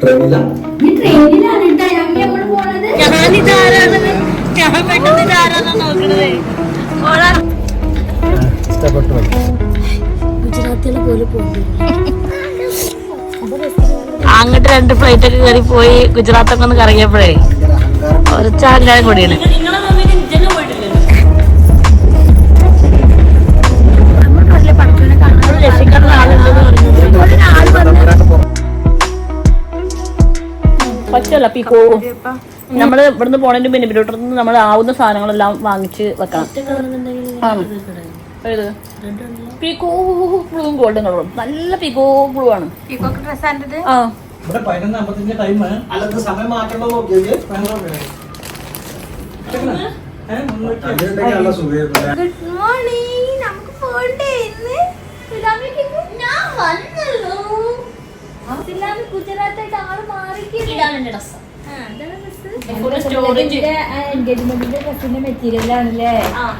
ട്രെയിനിലാണ് ഓളാ. ഇഷ്ടപ്പെട്ടു ഗുജറാത്തിലെ പോലെ അങ്ങോട്ട് രണ്ട് ഫ്ലൈറ്റ് ഒക്കെ കയറി പോയി ഗുജറാത്തൊക്കെ ഒന്ന് കറങ്ങിയപ്പോഴേ ഒരച്ചാലും കൂടിയാണ്. പറ്റല്ല പിക്കോ നമ്മൾ ഇവിടുന്ന് പോണതിന് പിന്നെ ഇവിടോട്ട് നമ്മൾ ആവുന്ന സാധനങ്ങളെല്ലാം വാങ്ങിച്ച് വെക്കണം. ഏത്? പീക്കോ ബ്ലൂവും ഗോൾഡൻ കളറും. നല്ല പീക്കോ ബ്ലൂ ആണ് ആ. ഇവിടെ ഗുഡ് മോർണിംഗ് നമുക്ക് പോണ്ടേ ഇന്ന് ഞാൻ വന്നല്ലോ. ഗുജറാത്തായിട്ട് ആൾ മാറിക്കില്ല എൻഗേജ്മെന്റിന്റെ ഡ്രസ്സിന്റെ മെറ്റീരിയൽ ആണല്ലേ?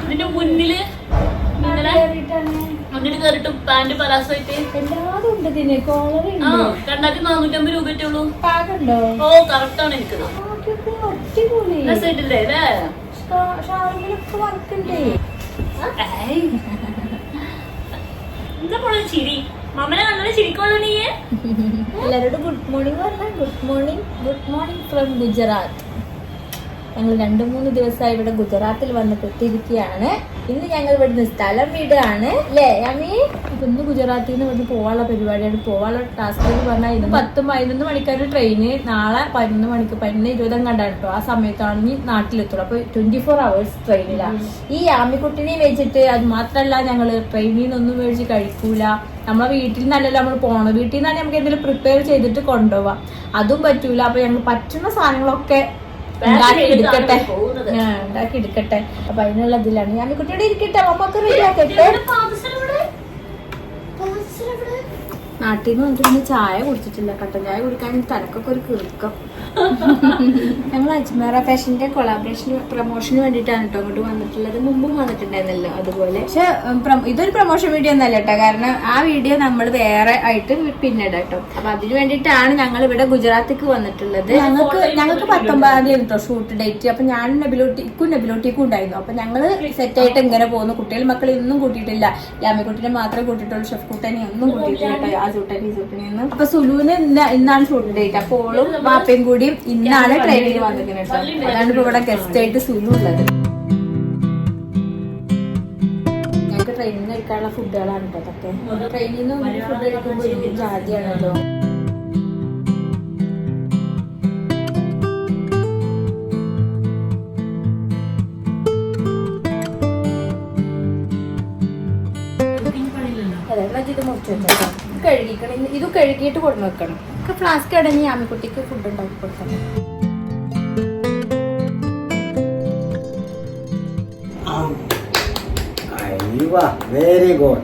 ഇതിന്റെ മുന്നിൽ മുന്നിൽ കയറിട്ട് പാന്റ് പലാസായിട്ട് എല്ലാതും ഉണ്ട് ഇതിന്. കോളർ രണ്ടായിരത്തി നാനൂറ്റമ്പത് രൂപ ഉള്ളൂ പാകുണ്ടോ? ഓ കറക്റ്റ് ആണ് എനിക്കത്. അടിപൊളി. രസമായിട്ടില്ലേ അല്ലേ? ഷാറുഖിലൊക്കെ വർക്കുണ്ടേ. എന്താ പോണത് ചിരി? മമ്മനെ കണ്ടത് എല്ലാവരോടും good morning good morning good morning from Gujarat ഞങ്ങൾ രണ്ട് മൂന്ന് ദിവസമായി ഇവിടെ ഗുജറാത്തിൽ വന്ന് പെട്ടിരിക്കുകയാണ്. ഇന്ന് ഞങ്ങൾ ഇവിടുന്ന് സ്ഥലം വീടാണ്. അല്ലേ അമ്മി ഇപ്പൊ ഇന്ന് ഗുജറാത്തിൽ നിന്ന് ഇവിടുന്ന് പോവാനുള്ള പരിപാടിയാണ്. പോവാനുള്ള ടാസ്ക് എന്ന് പറഞ്ഞാൽ ഇന്ന് പത്ത് പതിനൊന്ന് മണിക്കാണ് ട്രെയിന് നാളെ പതിനൊന്ന് മണിക്ക് പതിനൊന്ന് ഇരുപതും കണ്ടാണ് കേട്ടോ. ആ സമയത്താണ് ഇനി നാട്ടിലെത്തുള്ളൂ. അപ്പൊ ട്വന്റി ഫോർ അവേഴ്സ് ട്രെയിനിലാണ് ഈ ആമിക്കുട്ടിനെ വെച്ചിട്ട് അത് മാത്രമല്ല ഞങ്ങൾ ട്രെയിനിൽ നിന്നൊന്നും മേടിച്ച് കഴിക്കൂല. നമ്മളെ വീട്ടിൽ നിന്നല്ലല്ലോ നമ്മൾ പോണ വീട്ടിൽ നിന്നാണ് നമുക്ക് എന്തെങ്കിലും പ്രിപ്പയർ ചെയ്തിട്ട് കൊണ്ടുപോവാം. അതും പറ്റൂല. അപ്പൊ ഞങ്ങൾ പറ്റുന്ന സാധനങ്ങളൊക്കെ ഉണ്ടാക്കി എടുക്കട്ടെ. ആ, ഉണ്ടാക്കി എടുക്കട്ടെ. അപ്പൊ അതിനുള്ള ഇതിലാണ്. ഞാൻ കുട്ടിയോടെ ഇരിക്കട്ടെ. റെഡി ആക്കട്ടെ നാട്ടിൽ നിന്ന് വന്നിട്ട് ചായ കുടിച്ചിട്ടില്ല കട്ടൻ ചായ കുടിക്കാൻ തനക്കൊക്കെ ഒരു കിറുക്കം. ഞങ്ങൾ അജ്മേറ ഫാഷന്റെ കൊളാബറേഷൻ പ്രൊമോഷന് വേണ്ടിട്ടാണ് കേട്ടോ അങ്ങോട്ട് വന്നിട്ടുള്ളത്. മുമ്പും വന്നിട്ടുണ്ടായിരുന്നല്ലോ അതുപോലെ. പക്ഷെ ഇതൊരു പ്രൊമോഷൻ വീഡിയോ ഒന്നല്ല കേട്ടോ കാരണം ആ വീഡിയോ നമ്മൾ വേറെ ആയിട്ട് പിന്നീട് കേട്ടോ അപ്പൊ അതിന് വേണ്ടിയിട്ടാണ് ഞങ്ങൾ ഇവിടെ ഗുജറാത്തിക്ക് വന്നിട്ടുള്ളത്. ഞങ്ങൾക്ക് ഞങ്ങൾക്ക് പത്തൊമ്പതാം തീയതി കേട്ടോ ഷൂട്ട് ഡേറ്റ് അപ്പൊ ഞാനും നബിലോട്ടിക്കും നബിലോട്ടിക്കും ഉണ്ടായിരുന്നു. അപ്പൊ ഞങ്ങൾ സെറ്റ് ആയിട്ട് ഇങ്ങനെ പോകുന്നു. കുട്ടികൾ മക്കളെ ഒന്നും കൂട്ടിയിട്ടില്ല. യാമിക്കുട്ടിനെ മാത്രമേ കൂട്ടിയിട്ടുള്ളൂ. ഷെഫ് കുട്ടനെ ഒന്നും കൂട്ടിയിട്ടില്ല കേട്ടോ ആ ചൂട്ടനെ ഈ ചൂട്ടനെ ഒന്നും. അപ്പൊ സുലുവിന് ഇന്നാണ് ഷൂട്ട് ഡേറ്റ് അപ്പൊ ഓളും വാപ്പയും കൂടി ഇന്നാണ് ട്രെയിനിൽ വന്നിരിക്കുന്നത് കേട്ടോ. അതാണ് ഇപ്പൊ ഇവിടെ ഗസ്റ്റ് ആയിട്ട് സുനു ഉള്ളത്. ഞങ്ങൾക്ക് ട്രെയിനിൽ നിന്ന് കഴിക്കാനുള്ള ഫുഡുകളാണ് കേട്ടോ. അതൊക്കെ. ട്രെയിനിൽ നിന്ന് ഫുഡ് എടുക്കുമ്പോൾ ഒരു ജാതിയാണല്ലോ. അതെ ഇത് മുറിച്ചു വെച്ചോ കഴുകിക്കണം. ഇത് കഴുകിയിട്ട് കൊണ്ടു വെക്കണം. ഒക്കെ ഫ്ലാസ്ക് അടങ്ങി ആമിക്കുട്ടിക്ക് ഫുഡ് ഉണ്ടാക്കി കൊടുക്കണം. വെരി ഗുഡ്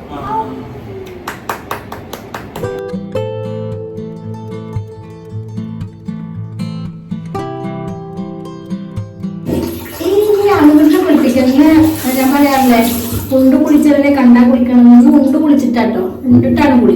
ഞാൻ പറയാറില്ലേ? ഉണ്ട് കുളിച്ചവരെ കണ്ടാ കുളിക്കണം. എന്ന് ഉണ്ട് കുളിച്ചിട്ടാട്ടോ. ഉണ്ടിട്ടാണ് കുളി.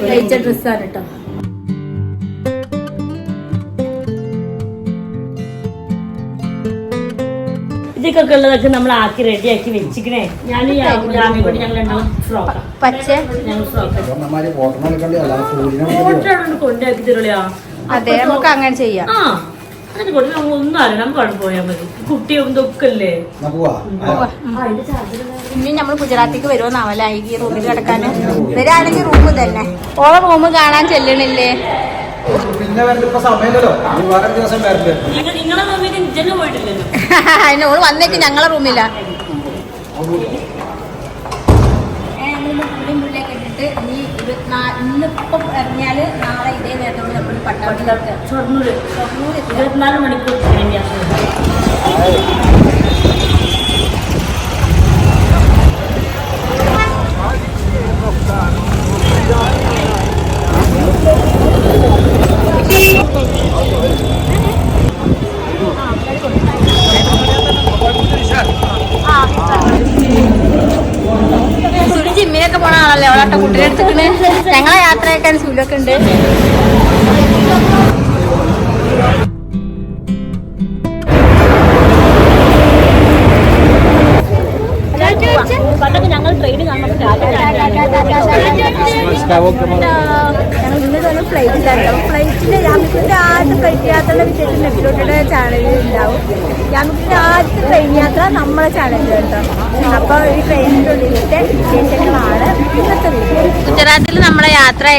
കഴിച്ച ഡ്രസ്സാണ് കേട്ടോ ഇതൊക്കെ ഉള്ളതൊക്കെ നമ്മൾ ആക്കി റെഡി ആക്കി വെച്ചിക്കണേ ഞാൻ ഞങ്ങൾ കൊണ്ടാക്കി തരുള്ളയാ? അതെ നമുക്ക് അങ്ങനെ ചെയ്യാം. ആ. അതിന് കൊടുത്ത് നമുക്ക് ഒന്നും അറിയണം അവിടെ പോയാൽ മതി. കുട്ടി ഇതൊക്കെ അല്ലേ ഇനി നമ്മൾ റൂമിൽ റൂം തന്നെ ഓളെ റൂം കാണാൻ ചെല്ലണില്ലേ? പിന്നെ ഓൾ വന്നേക്ക് ഞങ്ങളെ റൂമില്ല ഇന്നിപ്പം ഇറങ്ങിയാൽ നാളെ ഇതേ பட்டம் ஷொர்ணூர் இருபத்தி நாலு மணிக்கூர் திரும்பியா സുനിജി ഇമ്മനൊക്കെ പോണ ആളല്ലേ അവളാട്ട കുട്ടിയെ എടുത്തിട്ട് സുലൊക്കെ ഉണ്ട്.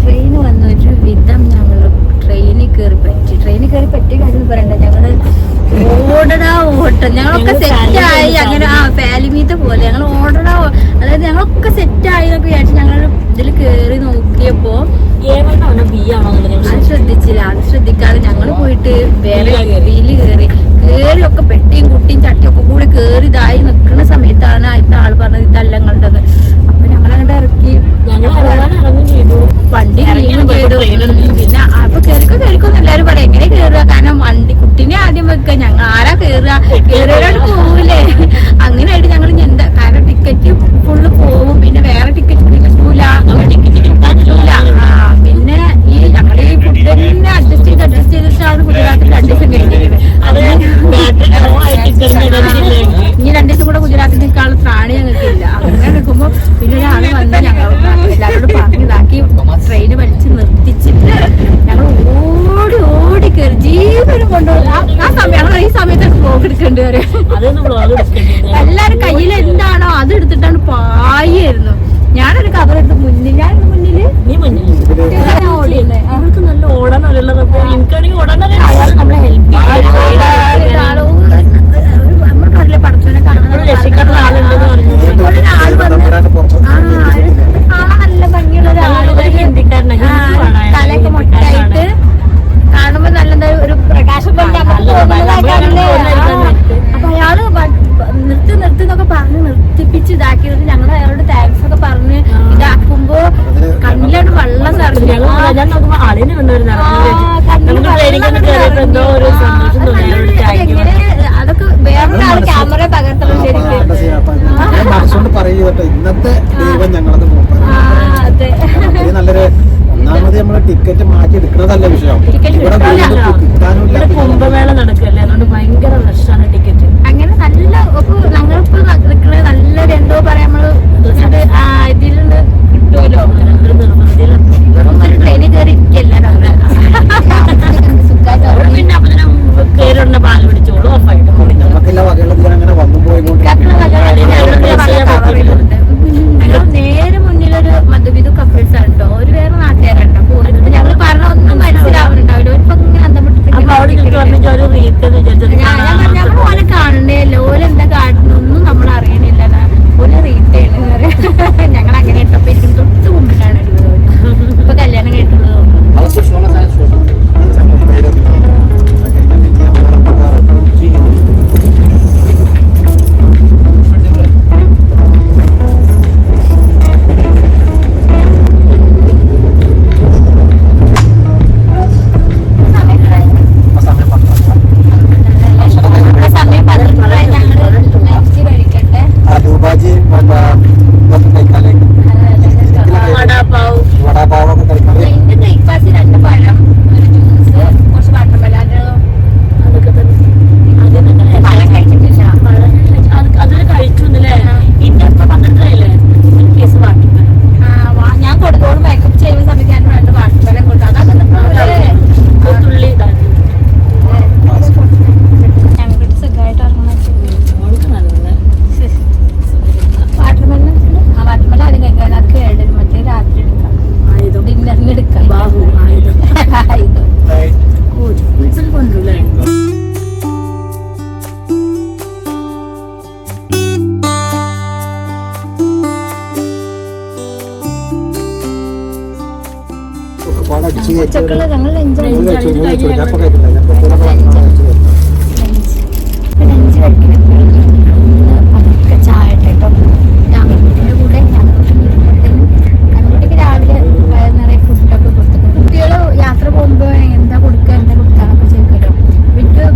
ട്രെയിൻ വന്ന ഒരു വിധം ഞങ്ങൾ ട്രെയിനിൽ കയറി പറ്റി. ട്രെയിനിൽ കയറി പറ്റിയ കാര്യം പറയണ്ട. ഞങ്ങൾ ഓടടാ ഓട്ടം. ഞങ്ങളൊക്കെ സെറ്റായി അങ്ങനെ ആ ഫാലിമീത്തെ പോലെ. ഞങ്ങൾ ഓടടാ അതായത് ഞങ്ങളൊക്കെ സെറ്റായി എന്നൊക്കെ വിചാരിച്ചു ഞങ്ങൾ ഇതിൽ കയറി നോക്കിയപ്പോ അത് ശ്രദ്ധിച്ചില്ല. അത് ശ്രദ്ധിക്കാതെ ഞങ്ങൾ പോയിട്ട് വേറെ ബിയിൽ കയറി കയറിയൊക്കെ പെട്ടിയും കുട്ടിയും ചട്ടിയൊക്കെ കൂടി കയറി ഇതായി നിൽക്കുന്ന സമയത്താണ് ഇപ്പം ആൾ പറഞ്ഞത് ഇതല്ലങ്ങളുടെന്ന് അപ്പൊ ഞങ്ങൾ അങ്ങോട്ട് ഇറക്കി വണ്ടി ക്ലീനും ചെയ്തു. പിന്നെ അപ്പൊ കയറിക്കോ കയറിക്കോന്ന് എല്ലാവരും പറയാം. എങ്ങനെ കയറുക കാരണം വണ്ടി കുട്ടീനെ ആദ്യം വെക്കുക ഞങ്ങൾ ആരാ കയറുക കയറിയോട് പോവില്ലേ അങ്ങനെ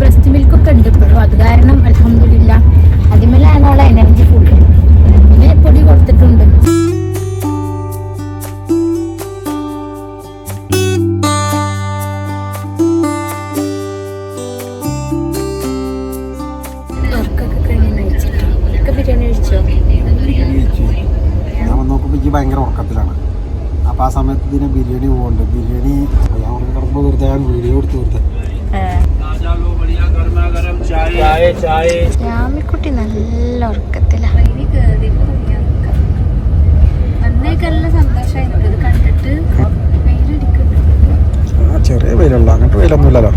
ബ്രസ്റ്റ് മിൽക്കൊക്കെ ഉണ്ട് ഇപ്പോഴും. അത് കാരണം അലഹമില്ല അതിമേലാണ് ഉറക്കത്തിലാണ് അപ്പോൾ ആ സമയത്ത് ഇതിനെ ബിരിയാണി പോകുന്നുണ്ട് ബിരിയാണി ഞാൻ അവിടെ കിടക്കുമ്പോ വെറുതെ ഞാൻ വീഡിയോ എടുത്ത് വെറുതെ. രാമിക്കുട്ടി നല്ല ഉറക്കത്തിലാണ് ചെറിയ വെയിലുള്ള. അങ്ങനത്തെ വെയിലൊന്നുമില്ലല്ലോ.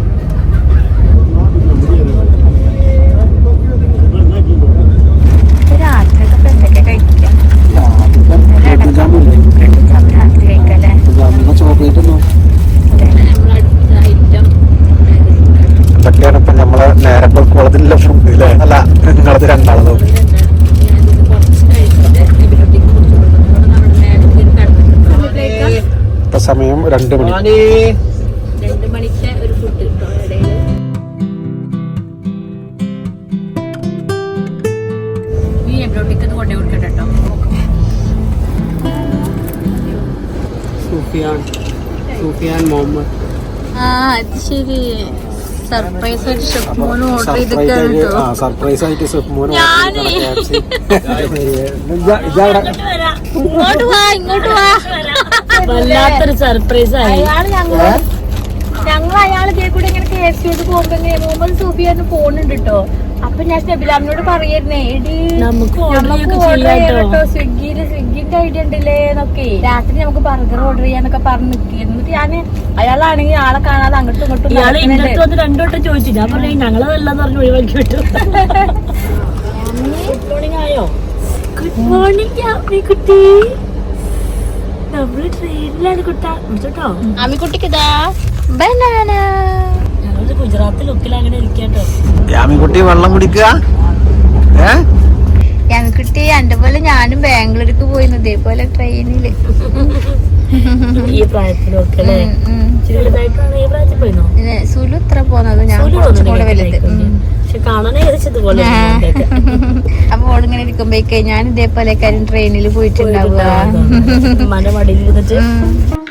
രാത്രി കഴിക്കല്ലേ ചോക്ലേറ്റ് ഒന്നും ഇതൊക്കെയാണ് ഇപ്പൊ നമ്മളെ നേരെ കുളത്തിലുള്ള ഫുഡ് അല്ലേ അല്ല നിങ്ങളത് രണ്ടാളതും ഇപ്പൊ സമയം രണ്ട് മണി സർപ്രൈസ് ആയിട്ട് ഷെഫ് മോൻ വല്ലാത്തൊരു സർപ്രൈസ് ആയി. ഞങ്ങൾ അയാൾ ഇതേ കൂടെ ഇങ്ങനെ കെ എഫ് ചെയ്ത് പോകുമ്പോ മുഹമ്മദ് സൂഫിയാന്ന് ഫോണുണ്ട് കേട്ടോ. അപ്പൊ ഞാൻ സ്റ്റെബിലാമിനോട് പറയായിരുന്നേ എടി നമുക്ക് കേട്ടോ. സ്വിഗ്ഗിയിൽ സ്വിഗ്ഗിന്റെ ഐഡിയ ഉണ്ടല്ലേ എന്നൊക്കെ. രാത്രി നമുക്ക് ബർഗർ ഓർഡർ ചെയ്യാന്നൊക്കെ പറഞ്ഞ് നിൽക്കുന്നു എന്നിട്ട് ഞാൻ അയാളാണെങ്കിൽ ആളെ കാണാതെ അങ്ങോട്ടും ഇങ്ങോട്ടും ഇയാൾ ഇന്നത്തെ നടക്കുന്നുണ്ട്. വന്ന് രണ്ടു വട്ടം ചോദിച്ചു. ഞാൻ പറഞ്ഞു ഞങ്ങളതല്ലെന്ന് പറഞ്ഞു ഒഴിവാക്കി വിട്ടു. ഗുഡ് മോർണിംഗ് ആയോ? ഗുഡ് മോർണിംഗ് കുട്ടി. നമ്മൾ ട്രെയിനിലാണ് കുട്ടാ. വിളിച്ചോട്ടോ. അമ്മിക്കുട്ടിക്ക് ഇതാ ബനാന യാമിക്കുട്ടി വെള്ളം കുടിക്കുക? ഏ? എന്റെ പോലെ ഞാനും ബാംഗ്ലൂർക്ക് പോയിരുന്നു ഇതേപോലെ ട്രെയിനിൽ. ഈ പ്രായത്തിലൊക്കെ സുലു ഇത്ര പോന്നത് ഞാൻ സൂര്യ കുറച്ചും കൂടെ തോന്നുന്നു വലുത്. അപ്പൊ ഓളിങ്ങനെ ഇരിക്കുമ്പോഴേക്ക് ഞാൻ ഇതേപോലെ കാര്യം ട്രെയിനിൽ പോയിട്ടുണ്ടാവുക.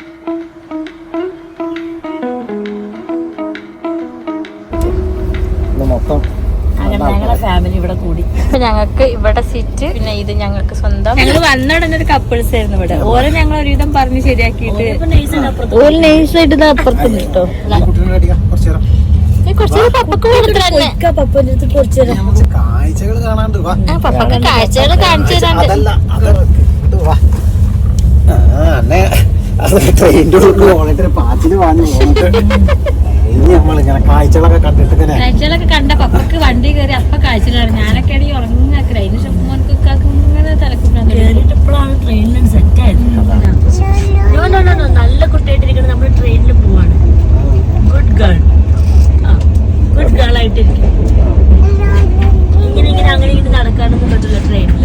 ഇവിടെ സീറ്റ് പിന്നെ ഇത് ഞങ്ങൾക്ക് സ്വന്തം. ഞങ്ങൾ വന്നടന്നൊരു ഒരു കപ്പിൾസ് ആയിരുന്നു ഇവിടെ. ഓരോ ഞങ്ങൾ ഒരുവിധം പറഞ്ഞ് ശരിയാക്കിയിട്ട്. ഒരു നൈസ് ആയിട്ട് അപ്പുറത്തുണ്ട് കേട്ടോ കാഴ്ചകൾ കാണാണ്ട് പപ്പക്ക് കാഴ്ചകൾ കാണിച്ചു തരാണ്ട്. ട്രെയിനിന്റെ ഉള്ളിൽ വാങ്ങി നമ്മളിങ്ങനെ കാഴ്ചകളൊക്കെ കണ്ടിട്ട് കാഴ്ചകളൊക്കെ കണ്ട പപ്പക്ക് വണ്ടി കയറി അപ്പൊ കാഴ്ചകളാണ് ഞാനൊക്കെ ആണെങ്കിൽ ആയിട്ടിരിക്കും. നടക്കാനൊന്നും പറ്റില്ല ട്രെയിനിൽ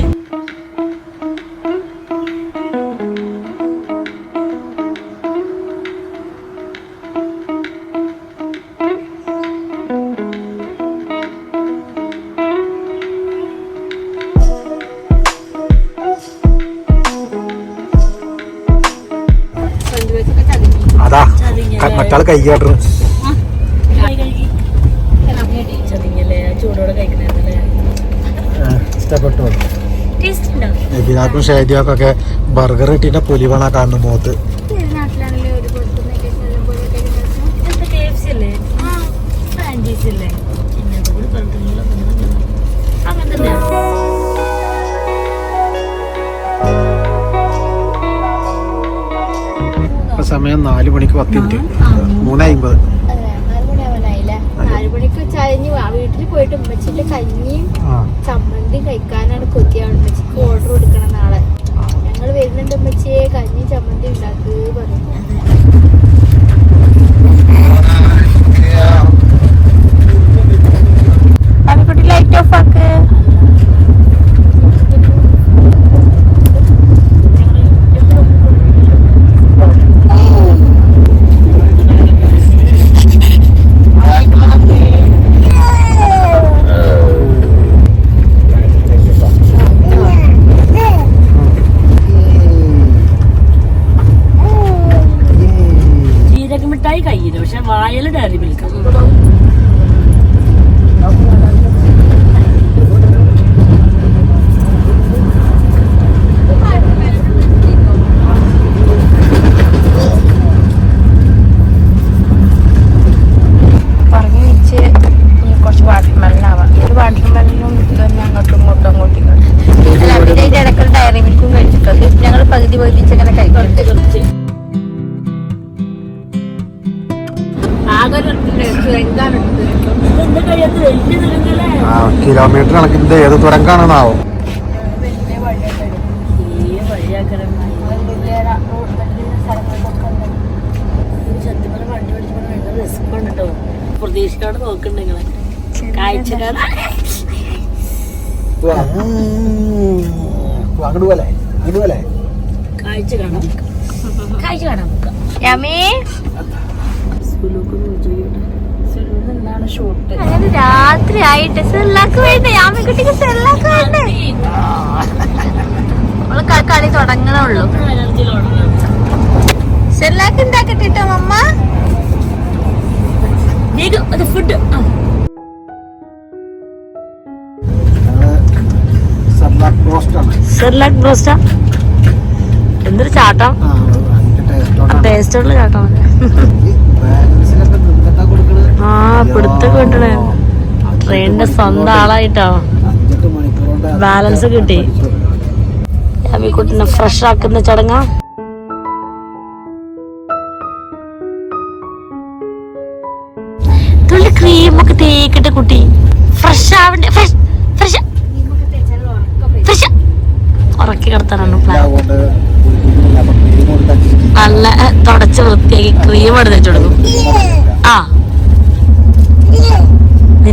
അതാ മറ്റാൾ കൈ കാട്ടുന്നു ഇഷ്ടപ്പെട്ടു. നബിനാക്കും ഷേദിയാക്കൊക്കെ ബർഗർ കിട്ടിന്റെ പുലിവണ കാണുന്നു മുഖത്ത് സമയം നാല് മണിക്ക് പത്ത് മിനിറ്റ്. മൂന്ന് അമ്പത് നാലുമണിക്ക് ആ വീട്ടിൽ പോയിട്ട് ഉമ്മച്ചിന്റെ കഞ്ഞിയും ചമ്മന്തി കഴിക്കാനാണ് കൊതിയാണ് ഉമ്മച്ചിക്ക് ഓർഡർ കൊടുക്കണം നാളെ. ഞങ്ങൾ വരുന്നുണ്ട് ഉമ്മച്ചിയെ. കഞ്ഞി ചമ്മന്തി ഉണ്ടാക്ക് പറഞ്ഞു. ലൈറ്റ് ഓഫ് ആക്ക്. കിലോമീറ്റർ കണക്കിന്റെ ഏത് തുരങ്കാണെന്നാവും പ്രതീക്ഷയോടെ നോക്കണ്ട നിങ്ങളെ കാഴ്ച കാണാം. കാഴ്ച കാണാം ചോദിക്കട്ടെ എന്താണ് ഷൂട്ട് അങ്ങനെ രാത്രി ആയിട്ട് സെല്ലാക്ക് വേണ്ടേ? യാമിക്കുട്ടിക്ക് സെല്ലാക്ക് വേണ്ടേ? നമ്മൾ കളി തുടങ്ങണേ ഉള്ളൂ. സെല്ലാക്ക് ഉണ്ടാക്കട്ടെ മമ്മ? ഫുഡ് സർലാക്ക് ബ്രോസ്റ്റാ എന്തൊരു ചാട്ടം. ടേസ്റ്റുള്ള ചാട്ടം ബാലൻസിലൊക്കെ നിന്നിട്ടാ കൊടുക്കണത് ആ പിടുത്തൊക്കെ കിട്ടണേ ട്രെയിനിന്റെ സ്വന്തം ആളായിട്ടോ. ബാലൻസ് കിട്ടി. കുട്ടിനെ ഫ്രഷ് ആക്കുന്ന ചടങ്ങാ. തുള്ളി ക്രീമൊക്കെ തേക്കിട്ട് കുട്ടി. ഫ്രഷ് ആവണ്ടേ? ഫ്രഷ് ഫ്രഷ് ഫ്രഷ് നല്ല തുടച്ച് വൃത്തിയാക്കി ക്രീം എടുത്ത് വെച്ച് കൊടുക്കും ആ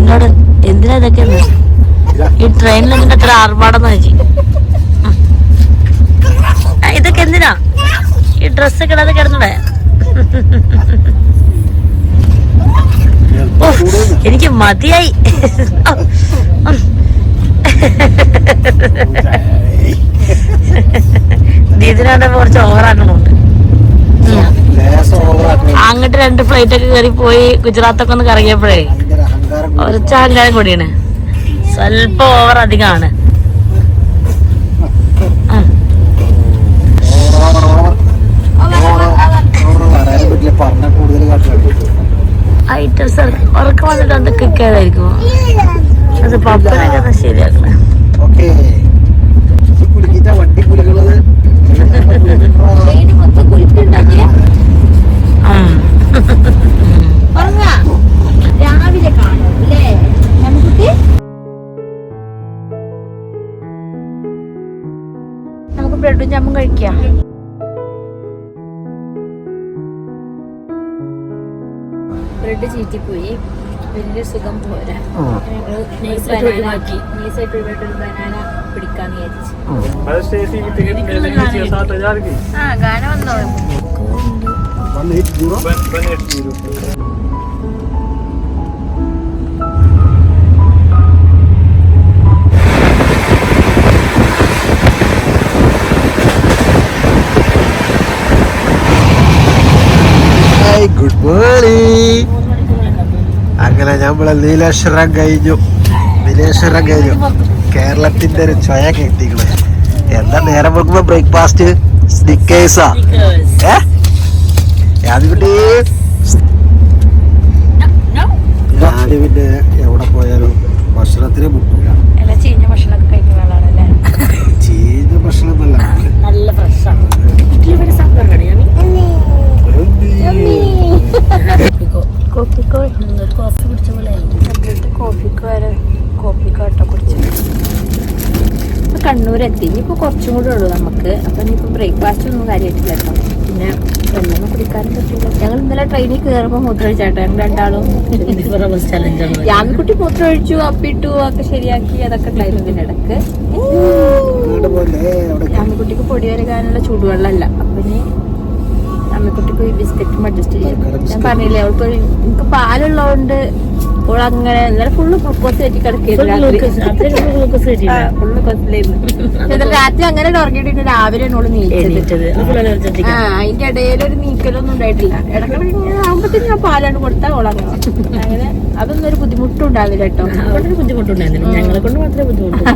നിന്നോട് എന്തിനാ ഇതൊക്കെ ഈ ട്രെയിനിൽ നിന്റെ അത്ര ആർഭാടെന്ന് വെച്ചി ഇതൊക്കെ എന്തിനാ? ഈ ഡ്രസ്സ് കിടാതെ കിടന്നൂടെ? എനിക്ക് മതിയായി. ഇതിനാണ്ട് കുറച്ച് ഓവറാക്കണുണ്ട് അങ്ങോട്ട് രണ്ട് ഫ്ലൈറ്റ് ഒക്കെ കയറി പോയി ഗുജറാത്തൊക്കെ ഒന്ന് കറങ്ങിയപ്പോഴേ. കുറച്ച് കൂടിയാണ്. സ്വല്പം ഓവർ അധികമാണ്. ഐറ്റം സർ ഉറക്കം വന്നിട്ട് അത് കിട്ടിയതായിരിക്കും അത് പപ്പനൊക്കെ ഒന്ന് നമുക്ക് ജാമുൻ ജാമും കഴിക്കാം. ബ്രെഡ് ചീറ്റിപ്പോയി. വലിയ സുഖം പോരാ. ഞങ്ങൾ നൈസായിട്ട് ഒഴിവാക്കി. നൈസായിട്ട് ഒഴിവായിട്ട് ഒരു ബനാന പിടിക്കാന്ന് വിചാരിച്ചു. എനിക്കുള്ള ഗാനം. ആ ഗാനം വന്നോ ഗുഡ് മോർണിംഗ് അങ്ങനെ നമ്മളെ നീലേശ്വരം കഴിഞ്ഞു. നീലേശ്വരം കഴിഞ്ഞു. കേരളത്തിന്റെ ഒരു ചൊയ കേട്ടികൾ എന്താ നേരം വെക്കുമ്പോ ബ്രേക്ക്ഫാസ്റ്റ്? സ്നിക്കേഴ്സാ ഏ? യാദിക്കുട്ടി ഞാൻ പിന്നെ എവിടെ പോയാലും ഭക്ഷണത്തിന് മുട്ടില്ല. കോഫിക്കോ? കോഫി കുടിച്ച പോലെ കോഫിക്ക് വരെ കോഫിക്കോ കേട്ടോ കുടിച്ചത് കണ്ണൂരെത്തി ഇനിയിപ്പോൾ കുറച്ചും കൂടെ ഉള്ളൂ നമുക്ക്. അപ്പം ഇനിയിപ്പോൾ ബ്രേക്ക്ഫാസ്റ്റ് ഒന്നും കാര്യമായിട്ടില്ല കേട്ടോ. പിന്നെ വെള്ളമൊന്നും കുടിക്കാനും പറ്റില്ല ഞങ്ങൾ ഇന്നലെ ട്രെയിനിൽ കയറുമ്പോൾ മൂത്രമൊഴിച്ചാട്ടോ ഞങ്ങൾ രണ്ടാളും. യാമിക്കുട്ടി മൂത്രമൊഴിച്ചു അപ്പിട്ടു ഒക്കെ ശരിയാക്കി. അതൊക്കെ ഉണ്ടായിരുന്നു ഇടയ്ക്ക്. അങ്ങോട്ട് പോലെ അവിടെ യാമിക്കുട്ടിക്ക് പൊടി വരകാനുള്ള ചൂടുവെള്ളമല്ല. അപ്പൊ ഇനി അമ്മക്കുട്ടിക്ക് ഈ ബിസ്ക്കറ്റും അഡ്ജസ്റ്റ് ചെയ്യാം ഞാൻ പറഞ്ഞില്ലേ അവൾക്ക് എനിക്ക് പാലുള്ളതുകൊണ്ട് അവൾ അങ്ങനെ ഇന്നലെ ഫുള്ള് ഗ്ലൂക്കോസ് കയറ്റി കിടക്കിയിരുന്നു കൊസിലായിരുന്നു രാത്രി. അങ്ങനെ ഉറങ്ങിയിട്ട് രാവിലെ എന്നോട് നീച്ചത്. ആ അതിന്റെ ഇടയിൽ ഒരു നീക്കലൊന്നും ഉണ്ടായിട്ടില്ല. ഇടക്കിടക്ക് ഞാൻ പാലാണ് കൊടുത്താൽ അവൾ അങ്ങനെ. അതൊന്നും ഒരു ബുദ്ധിമുട്ടും ഉണ്ടാവില്ല കേട്ടോ. വളരെ ബുദ്ധിമുട്ടുണ്ടായിരുന്നു ഞങ്ങളെ കൊണ്ട് മാത്രമേ ബുദ്ധിമുട്ടുള്ളൂ.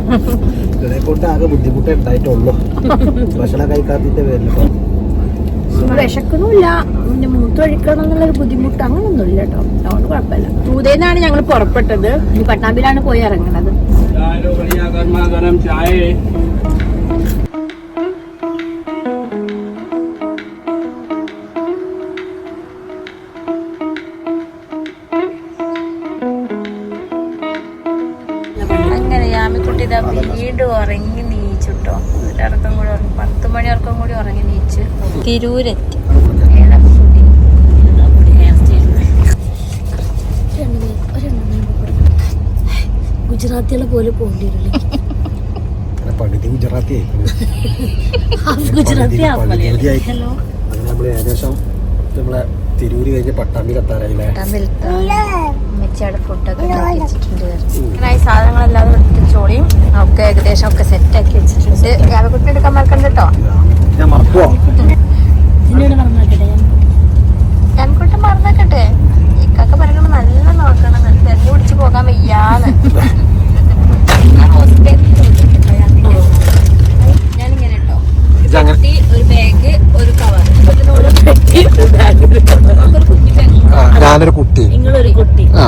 ഇതിനെ കൊണ്ട് ആകെ ബുദ്ധിമുട്ടേ ഉണ്ടായിട്ടുള്ളൂ. ഭക്ഷണം കഴിക്കാത്തതിന്റെ പേരിൽ വിശക്കണമില്ല പിന്നെ മൂത്രമൊഴിക്കണം എന്നുള്ളൊരു ബുദ്ധിമുട്ട് അങ്ങനൊന്നും ഇല്ല കേട്ടോ. അതുകൊണ്ട് കുഴപ്പമില്ല. തൂതേന്നാണ് ഞങ്ങൾ പുറപ്പെട്ടത്. പട്ടാമ്പിലാണ് പോയി ഇറങ്ങണത്. തിരൂരെത്തി ഗുജറാത്തികളെ പോലെ പോകേണ്ടി വരും പകുതി ഗുജറാത്തി ഗുജറാത്തി ഹലോ. നമ്മൾ ഏകദേശം നമ്മളെ തിരൂര് കഴിഞ്ഞ് പട്ടാമ്പി സാധനങ്ങളെല്ലാം ഒക്കെ ഏകദേശം ഒക്കെ സെറ്റ് ആക്കി വെച്ചിട്ടുണ്ട്. കുട്ടി എടുക്കാൻ മറക്കണ്ട കേട്ടോ. ഞാൻ മറക്കുവോ. യാമിക്കുട്ടി മറന്നേക്കട്ടെ? ഇക്കൊക്കെ പറയണ നല്ല നോക്കണം. തെരഞ്ഞു പിടിച്ച് പോകാൻ വയ്യാന്ന്. ഞാനിങ്ങനെ കേട്ടോ ഒരു ബാഗ് ഒരു കവർ ഞാനൊരു കുട്ടി. നിങ്ങളൊരു കുട്ടി. ആ.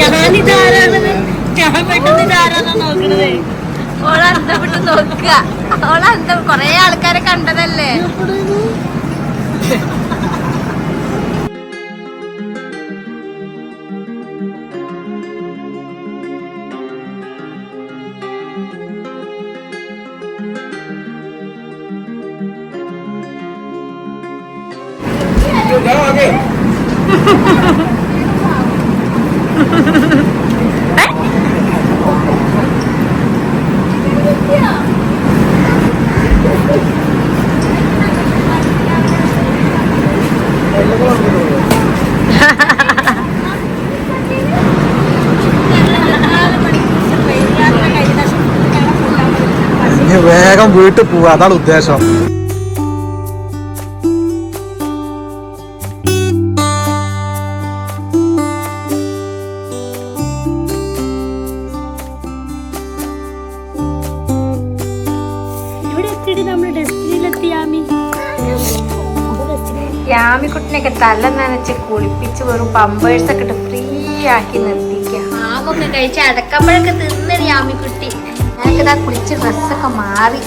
ഞാനിതാരാണെന്ന്? ഞാൻ പെട്ടെന്ന് ഇതാരാന്നാ നോക്കണത്. ഓളെ അന്തപ്പെട്ട് നോക്കുക ഓളെ അന്തം കൊറേ ആൾക്കാരെ കണ്ടതല്ലേ ഇനി വേഗം വീട്ടിൽ പോവാ അതാണ് ഉദ്ദേശം. യാമിക്കുട്ടിനൊക്കെ തല നനച്ച് കുളിപ്പിച്ച് വെറും പമ്പേഴ്സ് ഒക്കെ ഇട്ട് ഫ്രീ ആക്കി നിർത്തിക്കുക ആമൊക്കെ കഴിച്ച് അടക്കമ്പഴൊക്കെ തിന്നണി യാമിക്കുട്ടി ഞാനൊക്കെ കുളിച്ച് ഡ്രസ്സൊക്കെ മാറി.